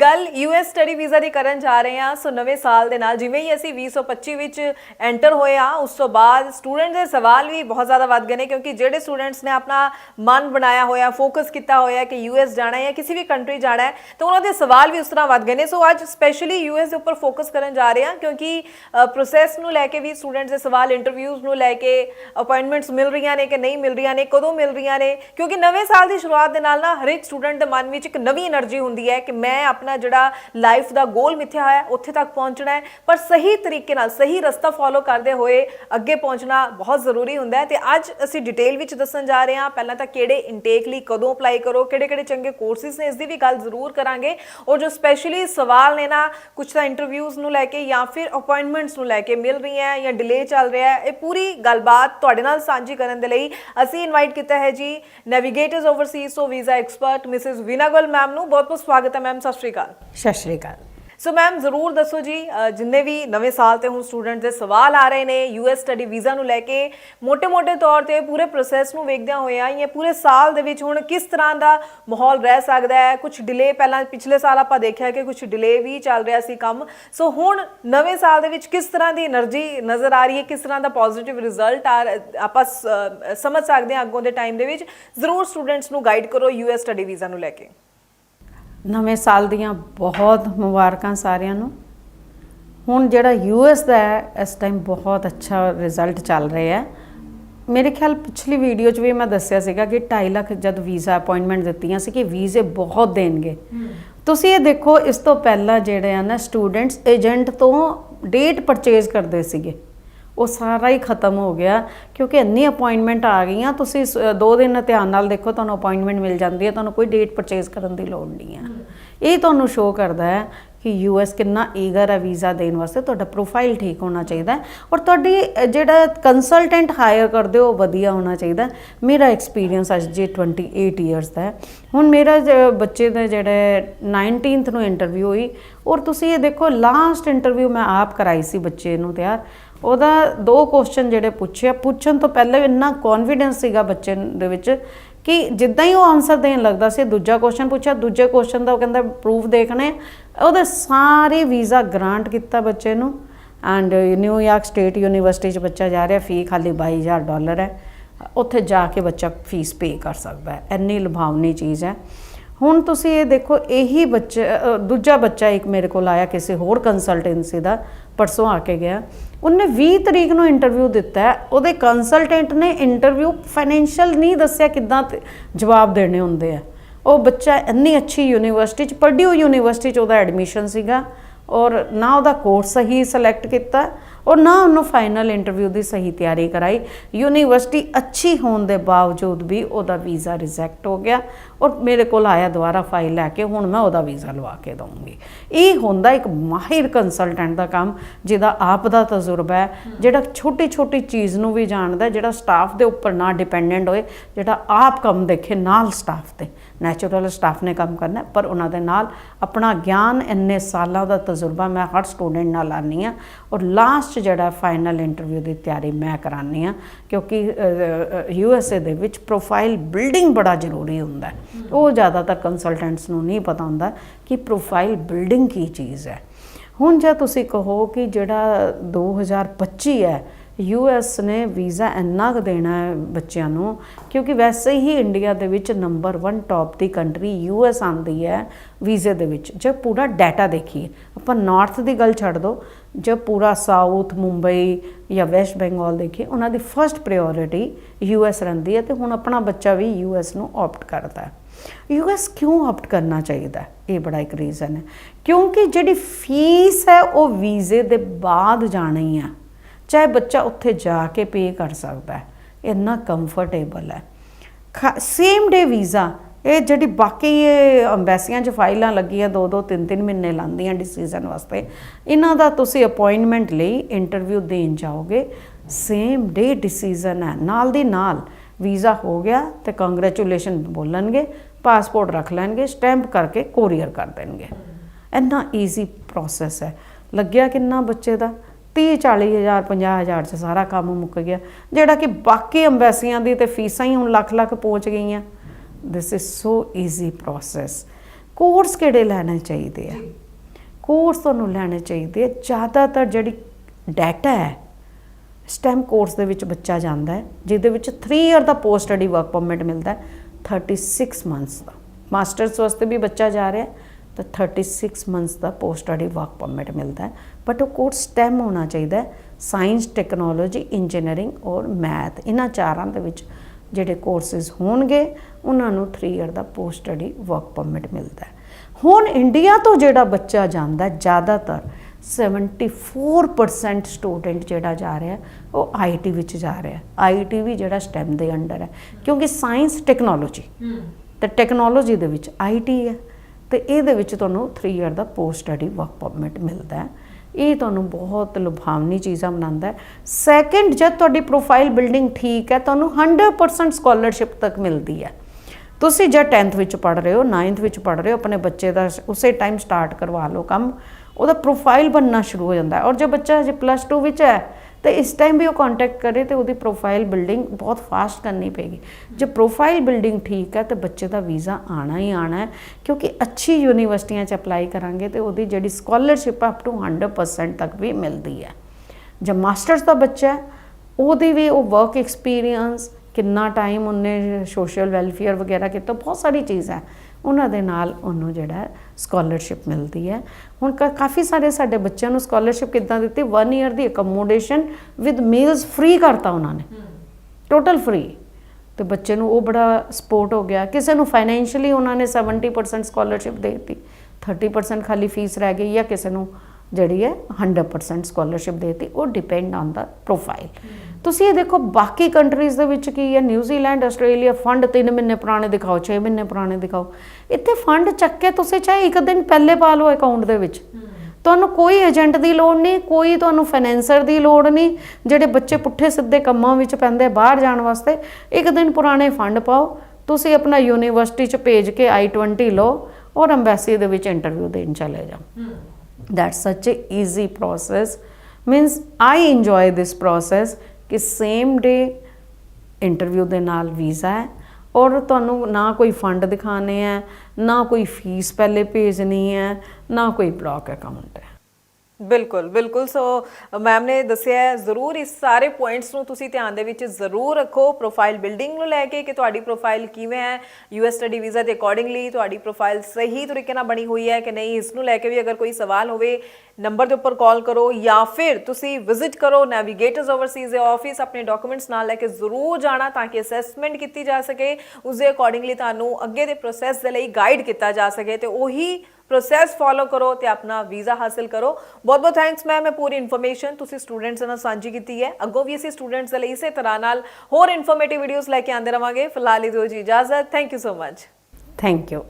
ਗੱਲ US study visa ਦੀ ਕਰਨ ਜਾ ਰਹੇ ਹਾਂ। ਸੋ ਨਵੇਂ ਸਾਲ ਦੇ ਨਾਲ ਜਿਵੇਂ ਹੀ ਅਸੀਂ 2025 ਵਿੱਚ ਐਂਟਰ ਹੋਏ ਆ ਉਸ ਤੋਂ ਬਾਅਦ ਸਟੂਡੈਂਟਸ ਦੇ ਸਵਾਲ ਵੀ ਬਹੁਤ ਜ਼ਿਆਦਾ ਵੱਧ ਗਏ ਨੇ ਕਿਉਂਕਿ ਜਿਹੜੇ ਸਟੂਡੈਂਟਸ ਨੇ ਆਪਣਾ ਮਨ ਬਣਾਇਆ ਹੋਇਆ ਫੋਕਸ ਕੀਤਾ ਹੋਇਆ ਕਿ ਯੂਐਸ ਜਾਣਾ ਹੈ ਜਾਂ ਕਿਸੇ ਵੀ ਕੰਟਰੀ ਜਾਣਾ ਹੈ, ਤਾਂ ਉਹਨਾਂ ਦੇ ਸਵਾਲ ਵੀ ਉਸ ਤਰ੍ਹਾਂ ਵੱਧ ਗਏ ਨੇ। ਸੋ ਅੱਜ ਸਪੈਸ਼ਲੀ ਯੂਐਸ ਦੇ ਉੱਪਰ ਫੋਕਸ ਕਰਨ ਜਾ ਰਹੇ ਹਾਂ ਕਿਉਂਕਿ ਪ੍ਰੋਸੈਸ ਨੂੰ ਲੈ ਕੇ ਵੀ ਸਟੂਡੈਂਟਸ ਦੇ ਸਵਾਲ ਇੰਟਰਵਿਊਜ਼ ਨੂੰ ਲੈ ਕੇ ਅਪਾਇੰਟਮੈਂਟਸ ਮਿਲ ਰਹੀਆਂ ਨੇ ਕਿ ਨਹੀਂ ਮਿਲ ਰਹੀਆਂ ਨੇ, ਕਦੋਂ ਮਿਲ ਰਹੀਆਂ ਨੇ? ਕਿਉਂਕਿ ਨਵੇਂ ਸਾਲ ਦੀ ਸ਼ੁਰੂਆਤ ਦੇ ਨਾਲ ਨਾ ਹਰ ਇੱਕ ਸਟੂਡੈਂਟ ਦੇ ਮਨ ਵਿੱਚ ਇੱਕ ਨਵੀਂ એનર્ਜੀ ਹੁੰਦੀ ਹੈ ਕਿ ਮੈਂ ਆਪਣਾ ਜਿਹੜਾ ਲਾਈਫ ਦਾ ਗੋਲ ਮਿੱਥਿਆ ਹੋਇਆ ਉੱਥੇ ਤੱਕ ਪਹੁੰਚਣਾ ਹੈ। ਪਰ ਸਹੀ ਤਰੀਕੇ ਨਾਲ, ਸਹੀ ਰਸਤਾ ਫੋਲੋ ਕਰਦੇ ਹੋਏ ਅੱਗੇ ਪਹੁੰਚਣਾ ਬਹੁਤ ਜ਼ਰੂਰੀ ਹੁੰਦਾ ਹੈ। ਤੇ ਅੱਜ ਅਸੀਂ ਡਿਟੇਲ ਵਿੱਚ ਦੱਸਣ ਜਾ ਰਹੇ ਹਾਂ। ਪਹਿਲਾਂ ਤਾਂ ਕਿਹੜੇ ਇਨਟੇਕ ਲਈ ਕਦੋਂ ਅਪਲਾਈ ਕਰੋ ਕਿਹੜੇ ਕਿਹੜੇ ਚੰਗੇ ਕੋਰਸਿਸ ਨੇ, ਇਸ ਦੀ ਵੀ ਗੱਲ ਜ਼ਰੂਰ ਕਰਾਂਗੇ। ਔਰ ਜੋ ਸਪੈਸ਼ਲੀ ਸਵਾਲ ਨੇ ਨਾ ਕੁਝ ਤਾਂ ਇੰਟਰਵਿਊਜ਼ ਨੂੰ ਲੈ ਕੇ ਜਾਂ ਫਿਰ ਅਪਾਇੰਟਮੈਂਟਸ ਨੂੰ ਲੈ ਕੇ ਮਿਲ ਰਹੀਆਂ ਹੈ ਜਾਂ ਡਿਲੇ ਚੱਲ ਰਿਹਾ ਹੈ, ਇਹ ਪੂਰੀ ਗੱਲਬਾਤ ਤੁਹਾਡੇ ਨਾਲ ਸਾਂਝੀ ਕਰਨ ਦੇ ਲਈ ਅਸੀਂ ਇਨਵਾਈਟ ਕੀਤਾ ਹੈ ਜੀ navigators overseas so visa expert Mrs Vinagal ma'am ਨੂੰ। ਬਹੁਤ ਬਹੁਤ ਸਵਾਗਤ ਹੈ ਮੈਮ ਸਤਿ ਸ਼੍ਰੀ ਅਕਾਲ। ਸਤਿ ਸ਼੍ਰੀ ਅਕਾਲ। ਸੋ ਮੈਮ ਜ਼ਰੂਰ ਦੱਸੋ ਜੀ ਜਿੰਨੇ ਵੀ ਨਵੇਂ ਸਾਲ ਤੇ ਹੁਣ ਸਟੂਡੈਂਟ ਦੇ ਸਵਾਲ ਆ ਰਹੇ ਨੇ ਯੂ ਯੂਐਸ ਸਟੱਡੀ ਵੀਜ਼ਾ ਨੂੰ ਲੈ ਕੇ ਮੋٹے-ਮੋٹے ਤੌਰ ਤੇ ਪੂਰੇ ਪ੍ਰੋਸੈਸ ਨੂੰ ਵੇਖਦਿਆਂ ਹੋਇਆ ਇਹ ਪੂਰੇ ਸਾਲ ਦੇ ਵਿੱਚ ਹੁਣ ਕਿਸ ਤਰ੍ਹਾਂ ਦਾ ਮਾਹੌਲ ਰਹਿ ਸਕਦਾ ਹੈ? ਕੁਝ ਡਿਲੇ ਪਹਿਲਾਂ ਪਿਛਲੇ ਸਾਲ ਆਪਾਂ ਦੇਖਿਆ ਕਿ ਕੁਝ ਡਿਲੇ ਵੀ ਚੱਲ ਰਿਹਾ ਸੀ ਕੰਮ। ਸੋ ਹੁਣ ਨਵੇਂ ਸਾਲ ਦੇ ਵਿੱਚ ਕਿਸ ਤਰ੍ਹਾਂ ਦੀ એનર્ਜੀ ਨਜ਼ਰ ਆ ਰਹੀ ਹੈ? ਕਿਸ ਤਰ੍ਹਾਂ ਦਾ ਪੋਜ਼ਿਟਿਵ ਰਿਜ਼ਲਟ ਆ ਆਪਾਂ ਸਮਝ ਸਕਦੇ ਹਾਂ ਅੱਗੋਂ ਦੇ ਟਾਈਮ ਦੇ ਵਿੱਚ। ਜ਼ਰੂਰ ਸਟੂਡੈਂਟਸ ਨੂੰ ਗਾਈਡ ਕਰੋ ਯੂ ਯੂਐਸ ਸਟੱਡੀ ਵੀਜ਼ਾ ਨੂੰ ਲੈ ਕੇ। ਨਵੇਂ ਸਾਲ ਦੀਆਂ ਬਹੁਤ ਮੁਬਾਰਕਾਂ ਸਾਰਿਆਂ ਨੂੰ। ਹੁਣ ਜਿਹੜਾ ਯੂਐਸ ਦਾ ਹੈ, ਇਸ ਟਾਈਮ ਬਹੁਤ ਅੱਛਾ ਰਿਜ਼ਲਟ ਚੱਲ ਰਿਹਾ ਹੈ। ਮੇਰੇ ਖਿਆਲ ਪਿਛਲੀ ਵੀਡੀਓ 'ਚ ਵੀ ਮੈਂ ਦੱਸਿਆ ਸੀਗਾ ਕਿ 2.5 ਲੱਖ ਜਦ ਵੀਜ਼ਾ ਅਪਾਇੰਟਮੈਂਟ ਦਿੱਤੀਆਂ ਸੀ ਕਿ ਵੀਜ਼ੇ ਬਹੁਤ ਦੇਣਗੇ। ਤੁਸੀਂ ਇਹ ਦੇਖੋ, ਇਸ ਤੋਂ ਪਹਿਲਾਂ ਜਿਹੜੇ ਆ ਨਾ ਸਟੂਡੈਂਟਸ ਏਜੰਟ ਤੋਂ ਡੇਟ ਪਰਚੇਜ਼ ਕਰਦੇ ਸੀਗੇ। ਉਹ ਸਾਰਾ ਹੀ ਖਤਮ ਹੋ ਗਿਆ। ਕਿਉਂਕਿ ਇੰਨੀ ਅਪਾਇੰਟਮੈਂਟ ਆ ਗਈਆਂ, ਤੁਸੀਂ ਸ- ਦੋ ਦਿਨ ਧਿਆਨ ਨਾਲ ਦੇਖੋ, ਤੁਹਾਨੂੰ ਅਪਾਇੰਟਮੈਂਟ ਮਿਲ ਜਾਂਦੀ ਹੈ, ਤੁਹਾਨੂੰ ਕੋਈ ਡੇਟ ਪਰਚੇਸ ਕਰਨ ਦੀ ਲੋੜ ਨਹੀਂ ਹੈ। ਇਹ ਤੁਹਾਨੂੰ ਸ਼ੋਅ ਕਰਦਾ ਹੈ ਕਿ ਯੂਐਸ ਕਿੰਨਾ ਈਗਰ ਹੈ ਵੀਜ਼ਾ ਦੇਣ ਵਾਸਤੇ, ਤੁਹਾਡਾ ਪ੍ਰੋਫਾਈਲ ਠੀਕ ਹੋਣਾ ਚਾਹੀਦਾ ਔਰ ਤੁਹਾਡੀ ਜਿਹੜਾ ਕੰਸਲਟੈਂਟ ਹਾਇਰ ਕਰਦੇ ਹੋ ਵਧੀਆ ਹੋਣਾ ਚਾਹੀਦਾ ਮੇਰਾ ਐਕਸਪੀਰੀਅੰਸ ਅੱਜ ਜੇ 28 ਇਅਰਸ ਦਾ ਹੁਣ ਮੇਰਾ ਜ- ਬੱਚੇ ਦਾ ਜਿਹੜਾ 19th ਨੂੰ ਇੰਟਰਵਿਊ ਹੋਈ ਔਰ ਤੁਸੀਂ ਇਹ ਦੇਖੋ ਲਾਸਟ ਇੰਟਰਵਿਊ ਮੈਂ ਆਪ ਕਰਾਈ ਸੀ ਬੱਚੇ ਨੂੰ ਤਿਆਰ। ਉਹਦਾ ਦੋ ਕੁਐਸਚਨ ਜਿਹੜੇ ਪੁੱਛਿਆ ਪੁੱਛਣ ਤੋਂ ਪਹਿਲਾਂ ਹੀ ਇੰਨਾ ਕੌਨਫੀਡੈਂਸ ਸੀਗਾ ਬੱਚੇ ਦੇ ਵਿੱਚ ਕਿ ਜਿੱਦਾਂ ਹੀ ਉਹ ਆਨਸਰ ਦੇਣ ਲੱਗਦਾ ਸੀ, ਦੂਜਾ ਕੁਐਸਚਨ ਪੁੱਛਿਆ, ਦੂਜੇ ਕੁਐਸਚਨ ਦਾ ਉਹ ਕਹਿੰਦਾ ਪ੍ਰੂਫ ਦੇਖਣੇ। ਉਹਦੇ ਸਾਰੇ ਵੀਜ਼ਾ ਗ੍ਰਾਂਟ ਕੀਤਾ ਬੱਚੇ ਨੂੰ। ਐਂਡ ਨਿਊਯਾਰਕ ਸਟੇਟ ਯੂਨੀਵਰਸਿਟੀ 'ਚ ਬੱਚਾ ਜਾ ਰਿਹਾ ਫੀ ਖਾਲੀ 22000 ਡਾਲਰ ਹੈ। ਉੱਥੇ ਜਾ ਕੇ ਬੱਚਾ ਫੀਸ ਪੇ ਕਰ ਸਕਦਾ ਹੈ। ਇੰਨੀ ਲੁਭਾਵਨੀ ਚੀਜ਼ ਹੈ। ਹੁਣ ਤੁਸੀਂ ਇਹ ਦੇਖੋ, ਇਹੀ ਬੱਚਾ ਦੂਜਾ ਬੱਚਾ ਇੱਕ ਮੇਰੇ ਕੋਲ ਆਇਆ, ਕਿਸੇ ਹੋਰ ਕੰਸਲਟੈਂਸੀ ਦਾ। ਪਰਸੋਂ ਆ ਕੇ ਗਿਆ। ਉਹਨੇ 20 ਤਰੀਕ ਨੂੰ ਇੰਟਰਵਿਊ ਦਿੱਤਾ ਉਹਦੇ ਕੰਸਲਟੈਂਟ ਨੇ ਇੰਟਰਵਿਊ ਫਾਈਨੈਂਸ਼ੀਅਲ ਨਹੀਂ ਦੱਸਿਆ ਕਿੱਦਾਂ ਜਵਾਬ ਦੇਣੇ ਹੁੰਦੇ ਆ। ਉਹ ਬੱਚਾ ਇੰਨੀ ਅੱਛੀ ਯੂਨੀਵਰਸਿਟੀ ਚ ਪੜ੍ਹੀ ਪਰਡਿਊ ਯੂਨੀਵਰਸਿਟੀ ਚ ਉਹਦਾ ਐਡਮਿਸ਼ਨ ਸੀਗਾ ਔਰ ਨਾ ਉਹਦਾ ਕੋਰਸ ਸਹੀ ਸਿਲੈਕਟ ਕੀਤਾ। ਔਰ ਨਾ ਉਹਨੂੰ ਫਾਈਨਲ ਇੰਟਰਵਿਊ ਦੀ ਸਹੀ ਤਿਆਰੀ ਕਰਾਈ। ਯੂਨੀਵਰਸਿਟੀ ਅੱਛੀ ਹੋਣ ਦੇ ਬਾਵਜੂਦ ਵੀ ਉਹਦਾ ਵੀਜ਼ਾ ਰਿਜੈਕਟ ਹੋ ਗਿਆ ਔਰ ਮੇਰੇ ਕੋਲ ਆਇਆ ਦੁਬਾਰਾ ਫਾਈਲ ਲੈ ਕੇ, ਹੁਣ ਮੈਂ ਉਹਦਾ ਵੀਜ਼ਾ ਲਵਾ ਕੇ ਦਊਂਗੀ। ਇਹ ਹੁੰਦਾ ਇੱਕ ਮਾਹਿਰ ਕੰਸਲਟੈਂਟ ਦਾ ਕੰਮ, ਜਿਹਦਾ ਆਪ ਦਾ ਤਜਰਬਾ ਹੈ, ਜਿਹੜਾ ਛੋਟੀ ਛੋਟੀ ਚੀਜ਼ ਨੂੰ ਵੀ ਜਾਣਦਾ, ਜਿਹੜਾ ਸਟਾਫ ਦੇ ਉੱਪਰ ਨਾ ਡਿਪੈਂਡੈਂਟ ਹੋਏ, ਜਿਹੜਾ ਆਪ ਕੰਮ ਦੇਖੇ ਨਾਲ ਸਟਾਫ ਤੇ। ਨੈਚੁਰਲ ਸਟਾਫ ਨੇ ਕੰਮ ਕਰਨਾ ਪਰ ਉਹਨਾਂ ਦੇ ਨਾਲ ਆਪਣਾ ਗਿਆਨ ਇੰਨੇ ਸਾਲਾਂ ਦਾ ਤਜਰਬਾ ਮੈਂ ਹਰ ਸਟੂਡੈਂਟ ਨਾਲ ਆਨੀ ਆ ਔਰ ਲਾਸਟ ਜਿਹੜਾ ਫਾਈਨਲ ਇੰਟਰਵਿਊ ਦੀ ਤਿਆਰੀ ਮੈਂ ਕਰਾਨੀ ਆ ਕਿਉਂਕਿ ਯੂ ਐਸ ਏ ਦੇ ਵਿੱਚ ਪ੍ਰੋਫਾਈਲ ਬਿਲਡਿੰਗ ਬੜਾ ਜ਼ਰੂਰੀ ਹੁੰਦਾ ਉਹ ਜ਼ਿਆਦਾਤਰ ਕੰਸਲਟੈਂਟਸ ਨੂੰ ਨਹੀਂ ਪਤਾ ਹੁੰਦਾ ਕਿ ਪ੍ਰੋਫਾਈਲ ਬਿਲਡਿੰਗ ਕੀ ਚੀਜ਼ ਹੈ। ਹੁਣ ਜੇ ਤੁਸੀਂ ਕਹੋ ਕਿ ਜਿਹੜਾ 2025 ਹੈ ਯੂ ਐਸ ਨੇ ਵੀਜ਼ਾ ਇੰਨਾ ਕੁ ਦੇਣਾ ਹੈ ਬੱਚਿਆਂ ਨੂੰ, ਕਿਉਂਕਿ ਵੈਸੇ ਹੀ ਇੰਡੀਆ ਦੇ ਵਿੱਚ ਨੰਬਰ 1 ਟੌਪ ਦੀ ਕੰਟਰੀ ਯੂ ਐਸ ਆਂਦੀ ਹੈ ਵੀਜ਼ੇ ਦੇ ਵਿੱਚ। ਜੇ ਪੂਰਾ ਡਾਟਾ ਦੇਖੀਏ, ਆਪਾਂ ਨਾਰਥ ਦੀ ਗੱਲ ਛੱਡ ਦੋ, ਜੇ ਪੂਰਾ ਸਾਊਥ ਮੁੰਬਈ ਜਾਂ ਵੈਸਟ ਬੰਗਾਲ ਦੇਖੀਏ, ਉਹਨਾਂ ਦੀ ਫਰਸਟ ਪ੍ਰਾਇੋਰਟੀ ਯੂ ਐਸ ਰਹਿੰਦੀ ਹੈ ਤੇ ਹੁਣ ਆਪਣਾ ਬੱਚਾ ਵੀ ਯੂ ਐਸ ਨੂੰ ਆਪਟ ਕਰਦਾ ਹੈ। ਯੂ ਐਸ ਕਿਉਂ ਆਪਟ ਕਰਨਾ ਚਾਹੀਦਾ ਇਹ ਬੜਾ ਇੱਕ ਰੀਜ਼ਨ ਹੈ। ਕਿਉਂਕਿ ਜਿਹੜੀ ਫੀਸ ਹੈ ਉਹ ਵੀਜ਼ੇ ਦੇ ਬਾਅਦ ਜਾਣੀ ਹੈ। ਚਾਹੇ ਬੱਚਾ ਉੱਥੇ ਜਾ ਕੇ ਪੇ ਕਰ ਸਕਦਾ ਹੈ ਇੰਨਾ ਕੰਫਰਟੇਬਲ ਹੈ। ਸੇਮ ਡੇ ਵੀਜ਼ਾ ਇਹ ਜਿਹੜੀ ਬਾਕੀ ਇਹ ਅੰਬੈਸੀਆਂ 'ਚ ਫਾਈਲਾਂ ਲੱਗੀਆਂ, ਦੋ ਦੋ, ਤਿੰਨ ਤਿੰਨ ਮਹੀਨੇ ਲਾਂਦੀਆਂ ਡਿਸੀਜਨ ਵਾਸਤੇ, ਇਹਨਾਂ ਦਾ ਤੁਸੀਂ ਅਪਾਇੰਟਮੈਂਟ ਲਈ ਇੰਟਰਵਿਊ ਦੇਣ ਜਾਓਗੇ। ਸੇਮ ਡੇ ਡਿਸੀਜਨ ਹੈ, ਨਾਲ ਦੀ ਨਾਲ ਵੀਜ਼ਾ ਹੋ ਗਿਆ ਤੇ ਕੰਗ੍ਰੈਚੁਲੇਸ਼ਨ ਬੋਲਣਗੇ ਪਾਸਪੋਰਟ ਰੱਖ ਲੈਣਗੇ ਸਟੈਂਪ ਕਰਕੇ ਕੋਰੀਅਰ ਕਰ ਦੇਣਗੇ। ਇੰਨਾ ਈਜ਼ੀ ਪ੍ਰੋਸੈਸ ਹੈ। ਲੱਗਿਆ ਕਿੰਨਾ ਬੱਚੇ ਦਾ? 30 40 ਹਜ਼ਾਰ 50 ਹਜ਼ਾਰ ਚ ਸਾਰਾ ਕੰਮ ਮੁੱਕ ਗਿਆ। ਜਿਹੜਾ ਕਿ ਬਾਕੀ ਅੰਬੈਸੀਆਂ ਦੀ ਤੇ ਫੀਸਾਂ ਹੀ ਹੁਣ ਲੱਖ ਲੱਖ ਪਹੁੰਚ ਗਈਆਂ। This is so easy process course ਕਿਹੜੇ ਲੈਣੇ ਚਾਹੀਦੇ ਆ? ਕੋਰਸ ਤੁਹਾਨੂੰ ਲੈਣੇ ਚਾਹੀਦੇ ਆ। ਜ਼ਿਆਦਾਤਰ ਜਿਹੜੀ ਡਾਟਾ ਹੈ ਸਟੈਮ ਕੋਰਸ ਦੇ ਵਿੱਚ ਬੱਚਾ ਜਾਂਦਾ ਹੈ, ਜਿਹਦੇ ਵਿੱਚ 3 ਇਅਰ ਦਾ ਪੋਸਟ ਸਟੱਡੀ ਵਰਕ ਪਰਮਿਟ ਮਿਲਦਾ ਹੈ 36 ਮੰਥਸ ਦਾ। ਮਾਸਟਰਸ ਵਾਸਤੇ ਵੀ ਬੱਚਾ ਜਾ ਰਿਹਾ ਹੈ। ਤਾਂ 36 ਮੰਥਸ ਦਾ ਪੋਸਟ ਸਟੱਡੀ ਵਰਕ ਪਰਮਿਟ ਮਿਲਦਾ ਹੈ। ਬਟ ਉਹ ਕੋਰਸ ਸਟੈਮ ਹੋਣਾ ਚਾਹੀਦਾ ਹੈ। ਸਾਇੰਸ ਟੈਕਨੋਲੋਜੀ ਇੰਜੀਨੀਅਰਿੰਗ ਔਰ ਮੈਥ ਇਹਨਾਂ ਚਾਰਾਂ ਦੇ ਵਿੱਚ ਜਿਹੜੇ ਕੋਰਸਿਸ ਹੋਣਗੇ ਉਹਨਾਂ ਨੂੰ 3 ਇਅਰ ਦਾ ਪੋਸਟ ਸਟੱਡੀ ਵਰਕ ਪਰਮਿਟ ਮਿਲਦਾ ਹੈ। ਹੁਣ ਇੰਡੀਆ ਤੋਂ ਜਿਹੜਾ ਬੱਚਾ ਜਾਂਦਾ ਜ਼ਿਆਦਾਤਰ 74% ਸਟੂਡੈਂਟ ਜਿਹੜਾ ਜਾ ਰਿਹਾ ਉਹ ਆਈਟੀ ਵਿੱਚ ਜਾ ਰਿਹਾ ਆਈਟੀ ਵੀ ਜਿਹੜਾ ਸਟੈਮ ਦੇ ਅੰਡਰ ਹੈ। ਕਿਉਂਕਿ ਸਾਇੰਸ ਟੈਕਨੋਲੋਜੀ ਤੇ ਟੈਕਨੋਲੋਜੀ ਦੇ ਵਿੱਚ ਆਈਟੀ ਹੈ। ਤੇ ਇਹਦੇ ਵਿੱਚ ਤੁਹਾਨੂੰ 3 ਇਅਰ ਦਾ ਪੋਸਟ ਸਟੱਡੀ ਵਰਕ ਪਰਮਿਟ ਮਿਲਦਾ ਹੈ। ਇਹ ਤੁਹਾਨੂੰ ਬਹੁਤ ਲੁਭਾਵਨੀ ਚੀਜ਼ਾਂ ਬਣਾਉਂਦਾ ਹੈ। ਸੈਕੰਡ ਜਦ ਤੁਹਾਡੀ ਪ੍ਰੋਫਾਈਲ ਬਿਲਡਿੰਗ ਠੀਕ ਹੈ, ਤੁਹਾਨੂੰ 100% ਸਕਾਲਰਸ਼ਿਪ ਤੱਕ ਮਿਲਦੀ ਹੈ। ਤੁਸੀਂ ਜੇ 10th ਵਿੱਚ ਪੜ ਰਹੇ ਹੋ 9th ਵਿੱਚ ਪੜ ਰਹੇ ਹੋ, ਆਪਣੇ ਬੱਚੇ ਦਾ ਉਸੇ ਟਾਈਮ ਸਟਾਰਟ ਕਰਵਾ ਲਓ ਕੰਮ, ਉਹਦਾ ਪ੍ਰੋਫਾਈਲ ਬਣਨਾ ਸ਼ੁਰੂ ਹੋ ਜਾਂਦਾ ਹੈ। ਔਰ ਜੇ ਬੱਚਾ ਜੇ ਪਲੱਸ 2 ਵਿੱਚ ਹੈ ਤੇ ਇਸ ਟਾਈਮ ਵੀ ਉਹ ਕੰਟੈਕਟ ਕਰੇ ਤੇ ਉਹਦੀ ਪ੍ਰੋਫਾਈਲ ਬਿਲਡਿੰਗ ਬਹੁਤ ਫਾਸਟ ਕਰਨੀ ਪਏਗੀ। ਜੇ ਪ੍ਰੋਫਾਈਲ ਬਿਲਡਿੰਗ ਠੀਕ ਹੈ ਤੇ ਬੱਚੇ ਦਾ ਵੀਜ਼ਾ ਆਣਾ ਹੀ ਆਣਾ ਹੈ, ਕਿਉਂਕਿ ਅੱਛੀ ਯੂਨੀਵਰਸਿਟੀਆਂ 'ਚ ਅਪਲਾਈ ਕਰਾਂਗੇ ਤੇ ਉਹਦੀ ਜਿਹੜੀ ਸਕਾਲਰਸ਼ਿਪ ਅਪ ਟੂ 100% ਤੱਕ ਵੀ ਮਿਲਦੀ ਹੈ। ਜੇ ਮਾਸਟਰਸ ਦਾ ਬੱਚਾ ਉਹਦੀ ਵੀ ਉਹ ਵਰਕ ਐਕਸਪੀਰੀਅੰਸ ਕਿੰਨਾ ਟਾਈਮ ਉਹਨੇ ਸੋਸ਼ਲ ਵੈਲਫੇਅਰ ਵਗੈਰਾ ਕੀਤਾ, ਬਹੁਤ ਸਾਰੀ ਚੀਜ਼ ਹੈ। ਉਹਨਾਂ ਦੇ ਨਾਲ ਉਹਨੂੰ ਜਿਹੜਾ ਸਕਾਲਰਸ਼ਿਪ ਮਿਲਦੀ ਹੈ। ਹੁਣ ਕਾਫੀ ਸਾਰੇ ਸਾਡੇ ਬੱਚਿਆਂ ਨੂੰ ਸਕਾਲਰਸ਼ਿਪ ਕਿੱਦਾਂ ਦਿੱਤੀ? 1 ਇਅਰ ਦੀ ਅਕਮੋਡੇਸ਼ਨ ਵਿਦ ਮੀਲਸ ਫ੍ਰੀ ਕਰਤਾ ਉਹਨਾਂ ਨੇ। ਟੋਟਲ ਫ੍ਰੀ ਤੇ ਬੱਚੇ ਨੂੰ ਉਹ ਬੜਾ ਸਪੋਰਟ ਹੋ ਗਿਆ। ਕਿਸੇ ਨੂੰ ਫਾਈਨੈਂਸ਼ੀਅਲੀ ਉਹਨਾਂ ਨੇ 70% ਸਕਾਲਰਸ਼ਿਪ ਦੇ ਦਿੱਤੀ। 30% ਖਾਲੀ ਫੀਸ ਰਹਿ ਗਈ ਜਾਂ ਕਿਸੇ ਨੂੰ ਜਿਹੜੀ ਹੈ 100% ਸਕਾਲਰਸ਼ਿਪ ਦੇ ਦਿੱਤੀ ਉਹ ਡਿਪੈਂਡ ਔਨ ਦਾ ਪ੍ਰੋਫਾਈਲ ਤੁਸੀਂ ਇਹ ਦੇਖੋ, ਬਾਕੀ ਕੰਟਰੀਜ਼ ਦੇ ਵਿੱਚ ਕੀ ਹੈ? ਨਿਊਜ਼ੀਲੈਂਡ ਆਸਟ੍ਰੇਲੀਆ ਫੰਡ 3 ਮਹੀਨੇ ਪੁਰਾਣੇ ਦਿਖਾਓ 6 ਮਹੀਨੇ ਪੁਰਾਣੇ ਦਿਖਾਓ। ਇੱਥੇ ਫੰਡ ਚੱਕ ਕੇ ਤੁਸੀਂ ਚਾਹੇ ਇੱਕ ਦਿਨ ਪਹਿਲੇ ਪਾ ਲਓ ਅਕਾਊਂਟ ਦੇ ਵਿੱਚ। ਤੁਹਾਨੂੰ ਕੋਈ ਏਜੰਟ ਦੀ ਲੋੜ ਨਹੀਂ, ਕੋਈ ਤੁਹਾਨੂੰ ਫਾਈਨੈਂਸਰ ਦੀ ਲੋੜ ਨਹੀਂ। ਜਿਹੜੇ ਬੱਚੇ ਪੁੱਠੇ ਸਿੱਧੇ ਕੰਮਾਂ ਵਿੱਚ ਪੈਂਦੇ ਬਾਹਰ ਜਾਣ ਵਾਸਤੇ, ਇੱਕ ਦਿਨ ਪੁਰਾਣੇ ਫੰਡ ਪਾਓ। ਤੁਸੀਂ ਆਪਣਾ ਯੂਨੀਵਰਸਿਟੀ 'ਚ ਭੇਜ ਕੇ I20 ਲਓ ਔਰ ਐਮਬੈਸੀ ਦੇ ਵਿੱਚ ਇੰਟਰਵਿਊ ਦੇਣ ਚਲੇ ਜਾਓ। That's such a easy process. Means, i enjoy this process ਕਿ ਸੇਮ ਡੇ ਇੰਟਰਵਿਊ ਦੇ ਨਾਲ ਵੀਜ਼ਾ ਹੈ ਔਰ ਤੁਹਾਨੂੰ ਨਾ ਕੋਈ ਫੰਡ ਦਿਖਾਣੇ ਹੈ, ਨਾ ਕੋਈ ਫੀਸ ਪਹਿਲੇ ਭੇਜਣੀ ਹੈ, ਨਾ ਕੋਈ ਬਲੌਕ ਅਕਾਊਂਟ ਹੈ। ਬਿਲਕੁਲ ਬਿਲਕੁਲ। ਸੋ ਮੈਮ ਨੇ ਦੱਸਿਆ ਹੈ, ਜ਼ਰੂਰ ਇਸ ਸਾਰੇ ਪੁਆਇੰਟਸ ਨੂੰ ਤੁਸੀਂ ਧਿਆਨ ਦੇ ਵਿੱਚ ਜ਼ਰੂਰ ਰੱਖੋ। ਪ੍ਰੋਫਾਈਲ ਬਿਲਡਿੰਗ ਨੂੰ ਲੈ ਕੇ ਕਿ ਤੁਹਾਡੀ ਪ੍ਰੋਫਾਈਲ ਕਿਵੇਂ ਹੈ ਯੂਐਸ ਸਟੱਡੀ ਵੀਜ਼ਾ ਦੇ ਅਕੋਰਡਿੰਗਲੀ ਤੁਹਾਡੀ ਪ੍ਰੋਫਾਈਲ ਸਹੀ ਤਰੀਕੇ ਨਾਲ ਬਣੀ ਹੋਈ ਹੈ ਕਿ ਨਹੀਂ, ਇਸ ਨੂੰ ਲੈ ਕੇ ਵੀ ਅਗਰ ਕੋਈ ਸਵਾਲ ਹੋਵੇ ਨੰਬਰ ਦੇ ਉੱਪਰ ਕਾਲ ਕਰੋ ਜਾਂ ਫਿਰ ਤੁਸੀਂ ਵਿਜ਼ਿਟ ਕਰੋ ਨੈਵੀਗੇਟਰਸ ਓਵਰਸੀਜ਼ ਦੇ ਆਫਿਸ ਆਪਣੇ ਡਾਕੂਮੈਂਟਸ ਨਾਲ ਲੈ ਕੇ ਜ਼ਰੂਰ ਜਾਣਾ ਤਾਂ ਕਿ ਅਸੈਸਮੈਂਟ ਕੀਤੀ ਜਾ ਸਕੇ। ਉਸ ਦੇ ਅਕੋਰਡਿੰਗਲੀ ਤੁਹਾਨੂੰ ਅੱਗੇ ਦੇ ਪ੍ਰੋਸੈਸ ਦੇ ਲਈ ਗਾਈਡ ਕੀਤਾ ਜਾ ਸਕੇ ਤੇ ਉਹੀ ਪ੍ਰੋਸੈਸ ਫੋਲੋ ਕਰੋ ਤੇ ਆਪਣਾ ਵੀਜ਼ਾ ਹਾਸਲ ਕਰੋ। ਬਹੁਤ ਬਹੁਤ ਥੈਂਕਸ ਮੈਮ ਮੈਂ ਪੂਰੀ ਇਨਫੋਰਮੇਸ਼ਨ ਤੁਸੀਂ ਸਟੂਡੈਂਟਸ ਨਾਲ ਸਾਂਝੀ ਕੀਤੀ ਹੈ। ਅੱਗੋਂ ਵੀ ਅਸੀਂ ਸਟੂਡੈਂਟਸ ਦੇ ਲਈ ਇਸੇ ਤਰ੍ਹਾਂ ਨਾਲ ਹੋਰ ਇਨਫੋਰਮੇਟਿਵ ਵੀਡੀਓਜ਼ ਲੈ ਕੇ ਆਉਂਦੇ ਰਵਾਂਗੇ। ਫਿਲਹਾਲ ਲਈ ਦਿਓ ਜੀ ਇਜਾਜ਼ਤ। Thank you so much thank you